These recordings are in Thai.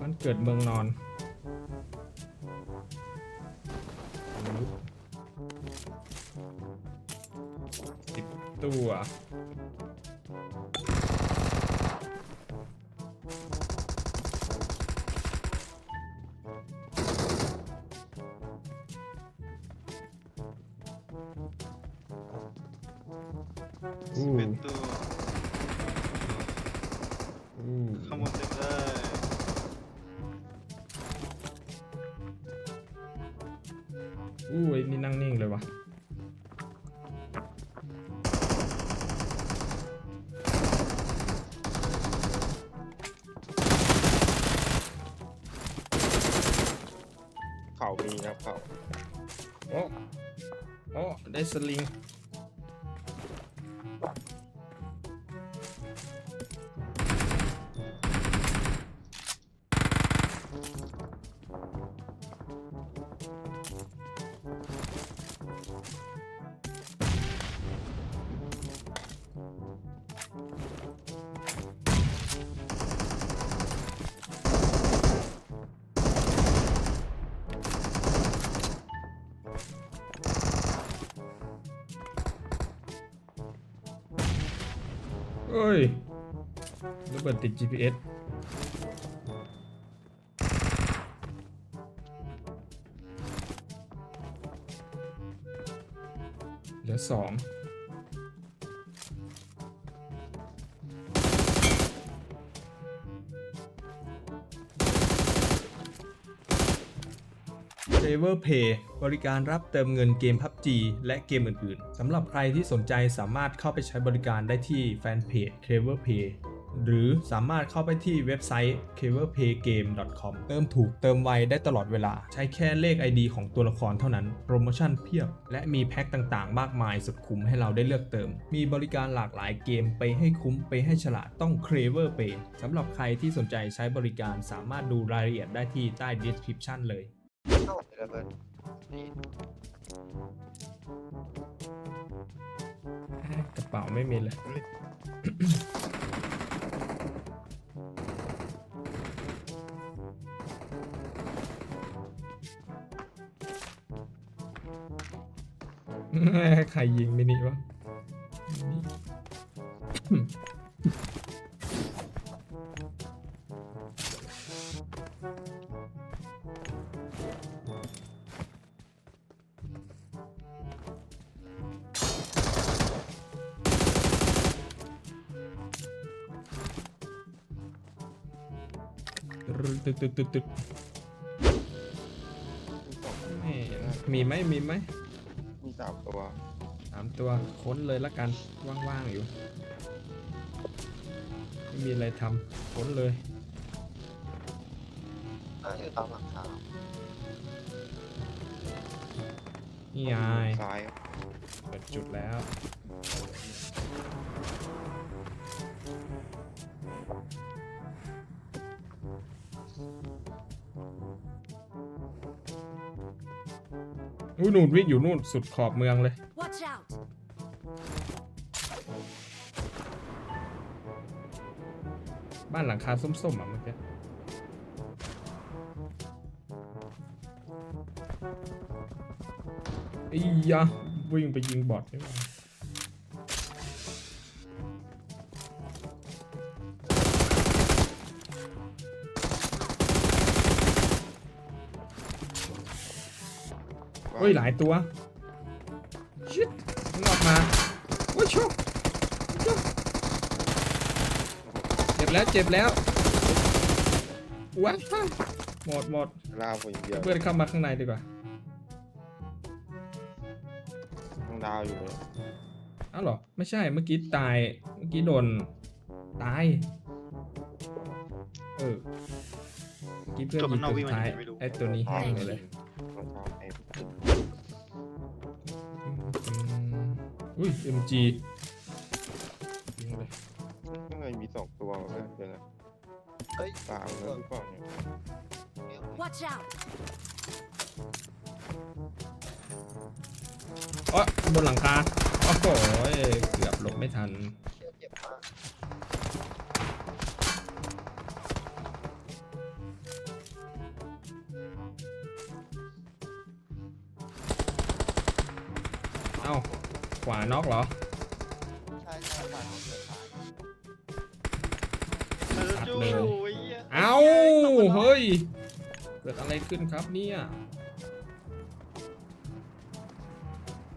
มันเกิดเมืองนอนสิบตัวสิบเอ็ดตัว นี่นั่งนิ่งเลยวะเขามีครับเขาโอ้โอ้ได้สลิง เอ้ยระเบิดติด GPS เหลือสอง เ a เวอร์เพย์บริการรับเติมเงินเกม PUBG และเกมอื่นๆสำหรับใครที่สนใจสามารถเข้าไปใช้บริการได้ที่แฟนเพจ c l e v e r p a y หรือสามารถเข้าไปที่เว็บไซต์ c l e v e r p a y g a m e com เติมถูกเติมไวได้ตลอดเวลา ใช้แค่เลข ID ของตัวละครเท่านั้น โปรโมชั่นเพียบ และมีแพ็คต่างๆ มากมายสุดคุ้มให้เราได้เลือกเติม มีบริการหลากหลายเกมไปให้คุ้มไปให้ฉลาดต้อง c l e v e r Pay สำหรับใครที่สนใจใช้บริการสามารถดูรายละเอียดได้ที่ใต้ description เลย เข้าระเบิดนี่กระเป๋าไม่มีเลย ใครยิงมินิวะ ตึกตึกตึกตึกนี่มีไหมมีไหมมีสามตัวสามตัวค้นเลยละกันว่างๆอยู่ไม่มีอะไรทำค้นเลยน่าจะตามหลังคานี่ไงซ้ายเปิดจุดแล้ว อุ้ยนู่นวิ่งอยู่นู่นสุดขอบเมืองเลย Watch out! บ้านหลังคาส้มๆอะเมื่อกี้อียะวิ่งไปยิงบอทได้ไหม เฮ้ยหลายตัวชิดมันออกมาโอ้ยโชคโชคเจ็บแล้วเจ็บแล้วว้าวหมดหมดล่าผมอย่างเดียวเพื่อนเข้ามาข้างในดีกว่าต้องดาวอยู่เลยอ้าวเหรอไม่ใช่เมื่อกี้ตายเมื่อกี้โดนตายเออเมื่อกี้เพื่อนยิงตัวสุดท้ายไอ้ตัวนี้แห้งเลยต้ อุ้ย MG ยิงเลยข้มีสองตัวเลยเดี๋ยนะเฮ้ยสามแล้วหรือเปล่าเนี่ย Watch out! อ๋อบนหลังคาโอ้โหเกือบหลบไม่ทัน เชี่บมากเอ้า ขวาน็อกเหรอ ใช่ใช่ฝ่ายของเสือขายเออจู้เลยไอ้เหี้ยเอ้า เฮ้ย เกิดอะไรขึ้นครับเนี่ย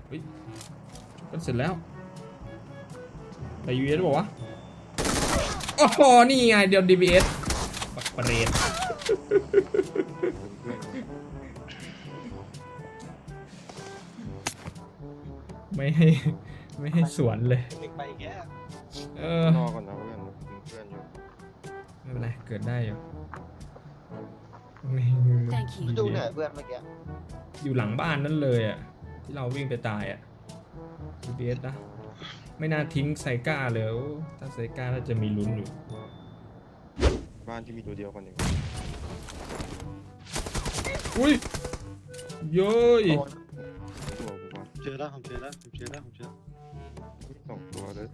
เฮ้ยกันเสร็จแล้วไปยูเอสบอกวะโอ้โห นี่ไงเดี๋ยว DBS ปักเปรต ไม่ให้ ไม่ให้สวนเลย หนึ่งไปอีกแกเออรอก่อนนะเพื่อนเพื่อนอยู่ไม่เป็นไรเกิดได้อยู่ Thank you ดูเหนื่อยเพื่อนเมื่อกี้อยู่หลังบ้านนั่นเลยอะที่เราวิ่งไปตายอะ DBS นะ ไม่น่าทิ้งไซก้าเลยโอ้ถ้าไซก้าน่าจะมีลุ้นอยู่ บ้านที่มีตัวเดียวคนหนึ่งอุ้ยเย้ย จอแล้วผมเจอแล้วผมเจอแล้วผมเจอมีสองตัวเลย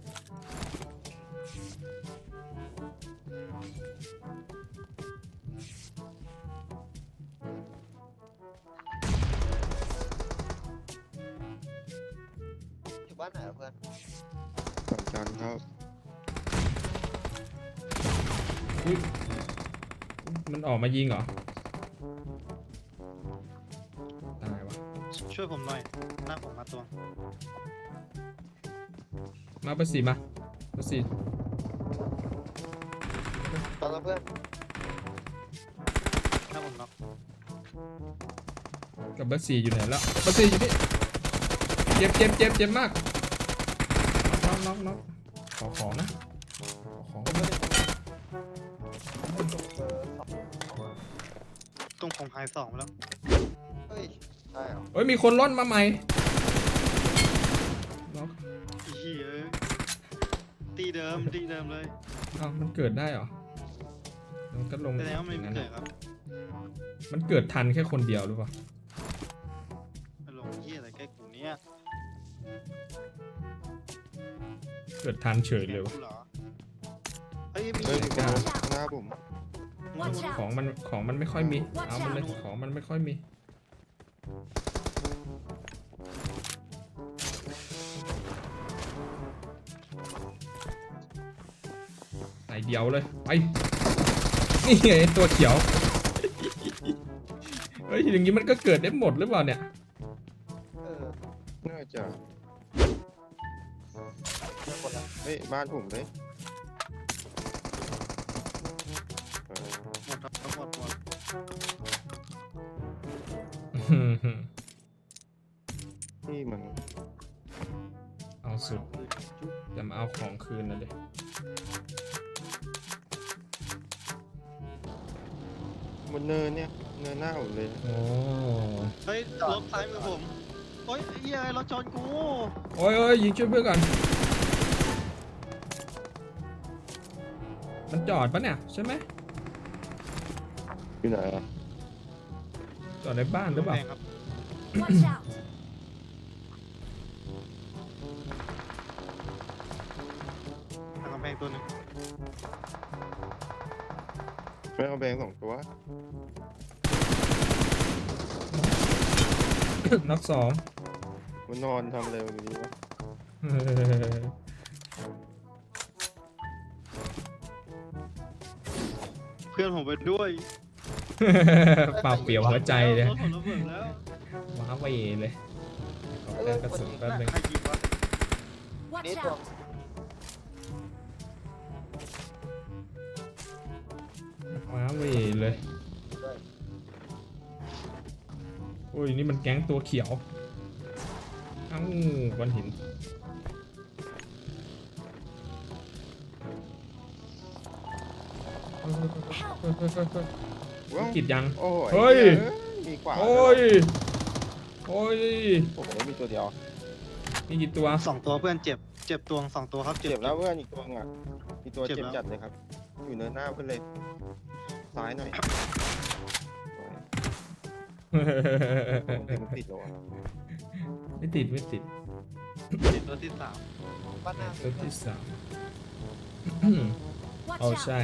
อยู่บ้านไหนอะเพื่อนสองจานครับอุ๊ยมันออกมายิงเหรอ หน้าผมมาตัวมาเบอร์สี่มาเบอร์สี่ตอนนั้นเพื่อนหน้าผมน็อกกับเบอร์สี่อยู่ไหนแล้วเบอร์สี่อยู่นี่เจ็บเจ็บเจ็บเจ็บมากน็อกน็อกน็อกขอของนะขอของผมไม่ได้เบอร์สองตรงผมหายสองไปแล้ว เฮ้ย ใช่เหรอ เฮ้ยมีคนล่อนมาใหม่ ตีเดิมตีเดิมเลยเอ้ามันเกิดได้เหรอมันก็ลงแสดงว่ามันอย่างไม่นั้นเกิอะดครับมันเกิดทันแค่คนเดียวหรือเปล่ามันลงเหี้ยอะไรใกล้กูเนี้ยเกิดทันเฉยเลยวะกูเหรอเฮ้ยมีเฮ้ยมีคนลงหน้าผมมัน Watch ของ out มันของมันไม่ค่อยมี Watch เอามันเลย out ของมันไม่ค่อยมี เดียวเลยไปนี่ไงไอ้ตัวเขียวเฮ้ยอย่างนี้มันก็เกิดได้หมดหรือเปล่าเนี่ยเออน่าจะเจอคนละเฮ้ยบ้านผมเลยเออหมดครับหมดหมด เนินเนี่ยเนินหน้าผมเลยโอ้เฮ้ยรถซ้ายมือผมโอ้ยไอ้เหี้ยรถชนกูโอ้ยโอ้ยยิงช่วยเพื่อนก่อน มันจอดปะเนี่ยใช่ไหมอยู่ไหนอะจอดในบ้านหรือเปล่า แพงครับ Watch out! ทางกำแพงตัวหนึง แม่เอาแบงสองตัวนักสองมันนอนทำอะไรแบบนี้วะเพื่อนผมไปด้วยเปล่าเปลี่ยวหัวใจเลยรถผมระเบิดแล้วว้าเวเลยขอแต้มกระสุนแป๊บนึง ใครยิงวะ Watch นี่ตัว out! ว้าเวเลย โอ้ย นี่มันแก๊งตัวเขียว เอ้าก้อนหิน กิดยัง โอ้เฮ้ย มีกว่าโอ้ย โอ้ย โอ้โหมีตัวเดียวมีกี่ตัว สองตัวเพื่อนเจ็บ เจ็บตัวสองตัวครับ เจ็บแล้วเพื่อนอีกตัวนึงอะมีตัวเจ็บจัดเลยครับ อยู่เนินหน้าเพื่อนเลย ซ้ายหน่อยผมเห็นมันติดแล้วอะไม่ติดไม่ติดเจ็บตัวที่สามบ้านหน้าตัวที่สาม Watch เอา out! ใช่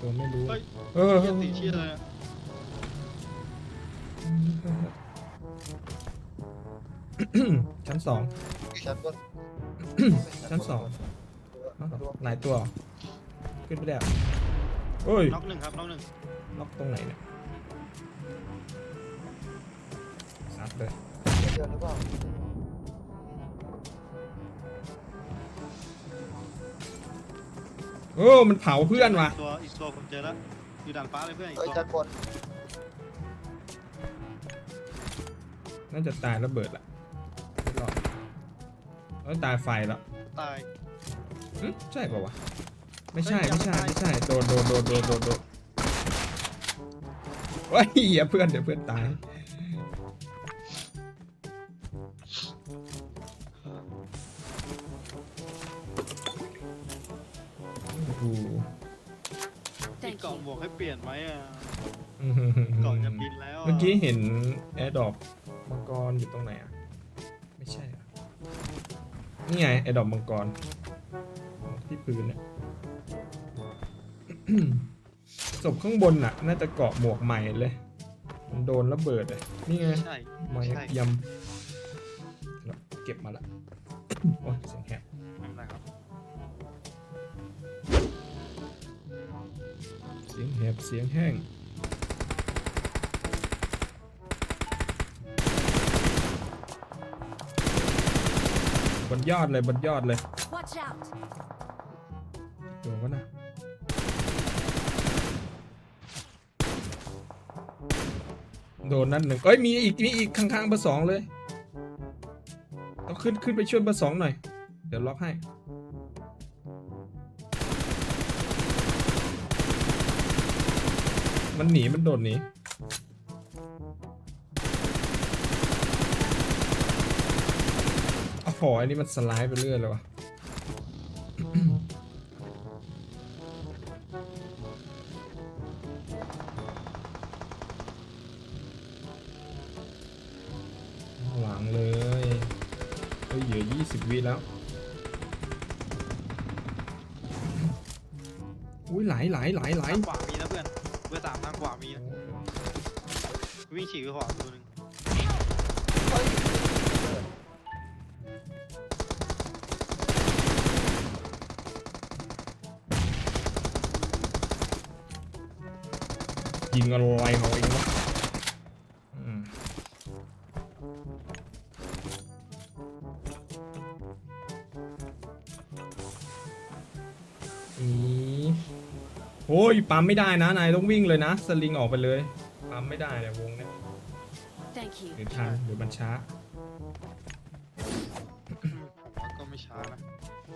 ตัวไม่รู้เฮ้ยเออเหี้ยสีเชี่ยเลยอะชั้นสอง ชั้นบนชั้นสองเอ้าหลายตัว ขึ้นไปแล้ว โอ้ยน็อกหนึ่งครับน็อกหนึ่งล็อกตรงไหนเนี่ยซัดเลยเดียวหรือเปล่าโอ้มันเผาเพื่อนว่ะตัวอีกตัวผมเจอแล้วอยู่ด่านฟ้าเลยเพื่อนอีกเอ้ยตัวชั้นบนน่าจะตายระเบิดละไม่รอดเอ้ยตายไฟแล้วตายหึใช่ป่าวะ ไม่ใช่เฮ้ยไม่ใช่ยังไม่ไม่ตายใช่โดนโดนโดนโดนโดนโดนว้ายอย่าเพื่อนเดี๋ยวเพื่อนตายโอ้โหมี Thank กล่อง you. บวกให้เปลี่ยนไหมอะอื้อหือกล่องจะบินแล้วะเมื่อกี้เห็นแอร์ดรอปมังกรอยู่ตรงไหนอะ ไม่ใช่อะนี่ไงแอร์ดรอปมังกรที่พื้นเนี่ย ศพข้างบนน่ะ น่าจะเกาะหมวกใหม่เลย มันโดนระเบิดเลย นี่ไงไม่ใช่ไม้ไม่ใช่ยำแล้วเก็บมาละโอ้ยเสียงแหบไม่เป็นไรครับเสียงแหบเสียงแห้ง บนยอดเลยบนยอดเลย Watch out. โดนนั่นหนึ่งเอ้ยมีอีกมีอีกข้างๆเบอร์สองเลยต้องขึ้นขึ้นไปช่วยเบอร์สองหน่อย เดี๋ยวล็อกให้ มันหนีมันโดดหนีโอ้โหอันนี้มันสไลด์ไปเรื่อยเลยวะ วิแล้ว อุ้ยไหลไหลไหลไหลทางขวามีนะเพื่อนเบอร์สามทางขวามีนะวิ่งฉีกไปขวาตัวหนึ่งเฮ้ยยิงอะไรของเองวะอื อ้ยปั๊มไม่ได้นะนายต้องวิ่งเลยนะ สลิงออกไปเลยปั๊มไม่ได้เนี่ยวงเนี่ย Thank you. หรือทันหรือมันช้าผมว่าก็ไม่ช้านะ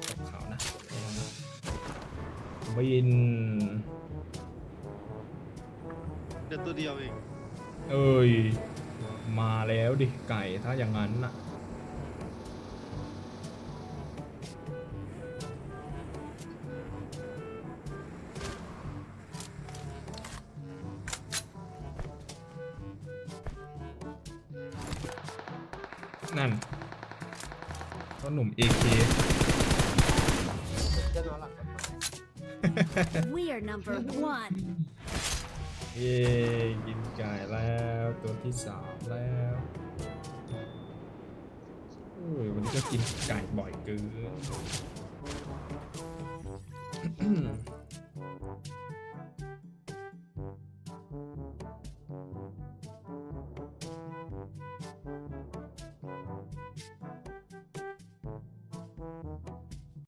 ตกเขานะระวังนะบิน เดือตัวเดียวเอง เอ้ย มาแล้วดิไก่ถ้าอย่างนั้นน่ะ number one. เย้กินไก่แล้วตัวที่สามแล้วโอ้ยวันนี้ก็กินไก่บ่อยเกิน